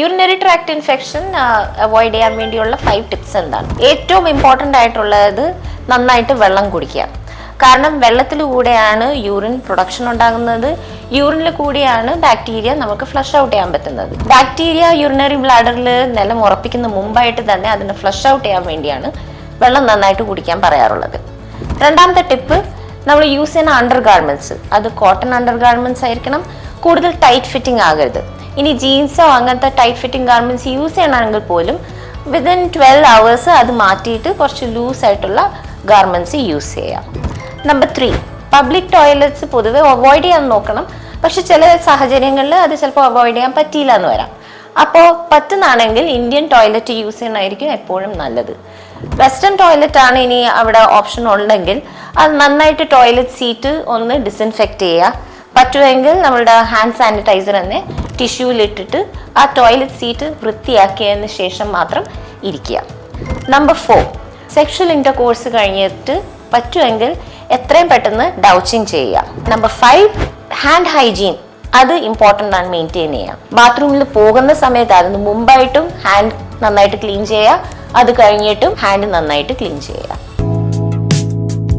Urinary tract infection avoid ചെയ്യാൻ വേണ്ടിയുള്ള five tips എന്താണ്? ഏറ്റവും ഇമ്പോർട്ടന്റ് ആയിട്ടുള്ളത് നന്നായിട്ട് വെള്ളം കുടിക്കുക. കാരണം വെള്ളത്തിലൂടെയാണ് യൂറിൻ പ്രൊഡക്ഷൻ ഉണ്ടാകുന്നത്. യൂറിനിൽ കൂടിയാണ് ബാക്ടീരിയ നമുക്ക് ഫ്ലഷ് ഔട്ട് ചെയ്യാൻ പറ്റുന്നത്. ബാക്ടീരിയ യൂറിനറി ബ്ലാഡറിൽ നിലം ഉറപ്പിക്കുന്ന മുമ്പായിട്ട് തന്നെ അതിനെ ഫ്ലഷ് ഔട്ട് ചെയ്യാൻ വേണ്ടിയാണ് വെള്ളം നന്നായിട്ട് കുടിക്കാൻ പറയാറുള്ളത്. രണ്ടാമത്തെ ടിപ്പ് നമ്മൾ യൂസ് ചെയ്യുന്ന അണ്ടർ ഗാർമെന്റ്സ് അത് കോട്ടൺ അണ്ടർ ഗാർമെന്റ്സ് ആയിരിക്കണം. കൂടുതൽ ടൈറ്റ് ഫിറ്റിംഗ് ആകരുത്. ഇനി ജീൻസോ അങ്ങനത്തെ ടൈറ്റ് ഫിറ്റിംഗ് ഗാർമെന്റ്സ് യൂസ് ചെയ്യണമെങ്കിൽ പോലും വിതിൻ ട്വൽവ് അവേഴ്സ് അത് മാറ്റിയിട്ട് കുറച്ച് ലൂസ് ആയിട്ടുള്ള ഗാർമെന്റ്സ് യൂസ് ചെയ്യാം. നമ്പർ ത്രീ പബ്ലിക് ടോയ്ലറ്റ്സ് പൊതുവെ അവോയ്ഡ് ചെയ്യാൻ നോക്കണം. പക്ഷെ ചില സാഹചര്യങ്ങളിൽ അത് ചിലപ്പോൾ അവോയ്ഡ് ചെയ്യാൻ പറ്റിയില്ല എന്ന് വരാം. അപ്പോൾ പറ്റുന്നതാണെങ്കിൽ ഇന്ത്യൻ ടോയ്ലറ്റ് യൂസ് ചെയ്യണമായിരിക്കും എപ്പോഴും നല്ലത്. വെസ്റ്റേൺ ടോയ്ലറ്റ് ആണ് ഇനി അവിടെ ഓപ്ഷൻ ഉണ്ടെങ്കിൽ അത് നന്നായിട്ട് ടോയ്ലറ്റ് സീറ്റ് ഒന്ന് ഡിസിൻഫെക്റ്റ് ചെയ്യുക. പറ്റുമെങ്കിൽ നമ്മളുടെ ഹാൻഡ് സാനിറ്റൈസർ തന്നെ ടിഷ്യൂലിട്ടിട്ട് ആ ടോയ്ലറ്റ് സീറ്റ് വൃത്തിയാക്കിയതിന് ശേഷം മാത്രം ഇരിക്കുക. Number four sexual intercourse കഴിഞ്ഞിട്ട് പറ്റുമെങ്കിൽ എത്രയും പെട്ടെന്ന് ഡൗച്ചിങ് ചെയ്യുക. നമ്പർ ഫൈവ് ഹാൻഡ് ഹൈജീൻ അത് ഇമ്പോർട്ടന്റ് ആണ് മെയിന്റെയിൻ ചെയ്യുക ബാത്റൂമിൽ പോകുന്ന സമയത്ത് അതിന് മുമ്പായിട്ടും ഹാൻഡ് നന്നായിട്ട് ക്ലീൻ ചെയ്യുക അത് കഴിഞ്ഞിട്ടും ഹാൻഡ് നന്നായിട്ട് ക്ലീൻ ചെയ്യുക.